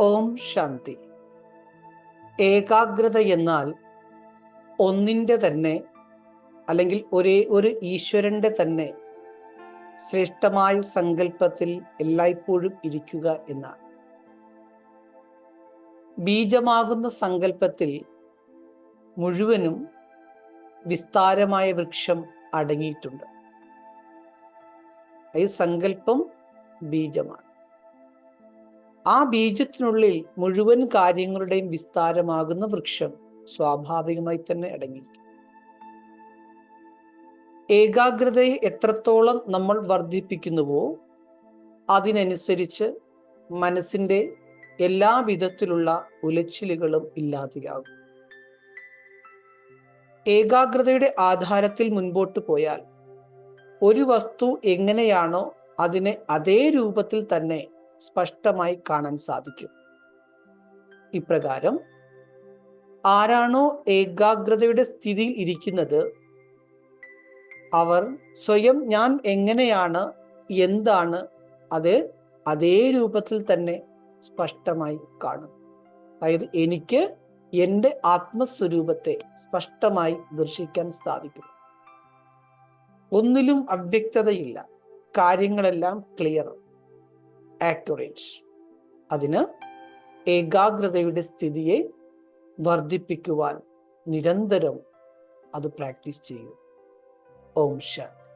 ഓം ശാന്തി. ഏകാഗ്രത എന്നാൽ ഒന്നിന്റെ തന്നെ അല്ലെങ്കിൽ ഒരേ ഒരു ഈശ്വരന്റെ തന്നെ ശ്രേഷ്ഠമായ സങ്കല്പത്തിൽ എല്ലായ്പ്പോഴും ഇരിക്കുക എന്നാണ്. ബീജമാകുന്ന സങ്കല്പത്തിൽ മുഴുവനും വിസ്താരമായ വൃക്ഷം അടങ്ങിയിട്ടുണ്ട്. ഈ സങ്കല്പം ബീജമാണ്. ആ ബീജത്തിനുള്ളിൽ മുഴുവൻ കാര്യങ്ങളുടെയും വിസ്താരമാകുന്ന വൃക്ഷം സ്വാഭാവികമായി തന്നെ അടങ്ങിയിരിക്കും. ഏകാഗ്രതയെ എത്രത്തോളം നമ്മൾ വർദ്ധിപ്പിക്കുന്നുവോ അതിനനുസരിച്ച് മനസ്സിന്റെ എല്ലാ വിധത്തിലുള്ള ഉലച്ചിലുകളും ഇല്ലാതെയാകും. ഏകാഗ്രതയുടെ ആധാരത്തിൽ മുൻപോട്ട് പോയാൽ ഒരു വസ്തു എങ്ങനെയാണോ അതിനെ അതേ രൂപത്തിൽ തന്നെ സ്പഷ്ടമായി കാണാൻ സാധിക്കും. ഇപ്രകാരം ആരാണോ ഏകാഗ്രതയുടെ സ്ഥിതിയിൽ ഇരിക്കുന്നത്? അവർ സ്വയം ഞാൻ എങ്ങനെയാണ് എന്താണ് അത് അതേ രൂപത്തിൽ തന്നെ സ്പഷ്ടമായി കാണും. അതായത് എനിക്ക് എന്റെ ആത്മസ്വരൂപത്തെ സ്പഷ്ടമായി ദർശിക്കാൻ സാധിക്കും ഒന്നിലും അവ്യക്തതയില്ല. കാര്യങ്ങളെല്ലാം ക്ലിയർ. ആക്യുറേറ്റ് അതിന് ഏകാഗ്രതയുടെ സ്ഥിതിയെ വർദ്ധിപ്പിക്കുവാൻ നിരന്തരം അത് പ്രാക്ടീസ് ചെയ്യും. ഓം ശാന്തി.